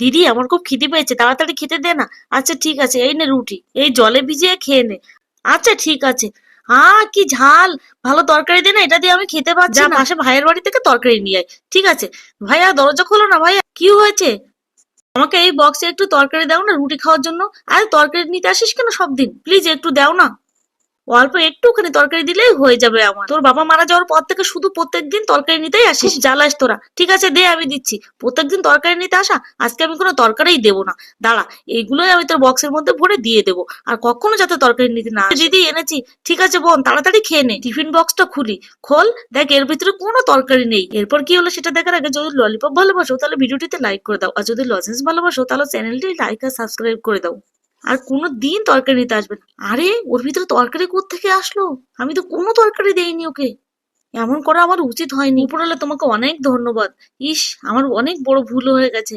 দিদি আমার খুব খিদে পেয়েছে তাড়াতাড়ি খেতে দে না। আচ্ছা ঠিক আছে এই নে রুটি এই জলে ভিজিয়ে খেয়ে নে। আচ্ছা ঠিক আছে। আ কি ঝাল! ভালো তরকারি দে না এটা দিয়ে আমি খেতে পারছি না। পাশে ভাইয়ের বাড়ি থেকে তরকারি নিয়ে আয়। ঠিক আছে। ভাইয়া দরজা খোলো না ভাইয়া কি হয়েছে? আমাকে এই বক্সে একটু তরকারি দাও না রুটি খাওয়ার জন্য। আরে তরকারি নিতে আসিস কেন সব দিন প্লিজ একটু দাও না। অল্প একটুখানি তরকারি দিলেই হয়ে যাবে আমার। তোর বাবা মারা যাওয়ার পর থেকে শুধু প্রত্যেকদিন তরকারি নিতেই আসিস। জ্বালাস তোরা। ঠিক আছে দে আমি দিচ্ছি। প্রত্যেকদিন তরকারি নিতে আসা আজকে আমি কোনো তরকারিই দেবো না। দাঁড়া এইগুলোই আমি তোর বক্সের মধ্যে ভরে দিয়ে দেবো। আর কখনো যাতে তরকারি নিতে না। দিদি এনেছি। ঠিক আছে বোন তাড়াতাড়ি খেয়ে নে। টিফিন বক্সটা খুলি। খোল দেখ এর ভিতরে কোনো তরকারি নেই। এরপর কি হলো সেটা দেখার আগে যদি ললিপপ ভালোবাসো তাহলে ভিডিওটিতে লাইক করে দাও। আর যদি লজেন্স ভালোবাসো তাহলে চ্যানেলটি লাইক আর সাবস্ক্রাইব করে দাও। আর কোনো দিন তরকারি নিতে আসবে আরে, ওর ভিতরে তরকারি থেকে আসলো? আমি তো কোনো তরকারি দেইনি ওকে। এমন করা আমার উচিত হয়নি। উপরওয়ালা তোমাকে অনেক ধন্যবাদ। ইস, আমার অনেক বড় ভুল হয়ে গেছে।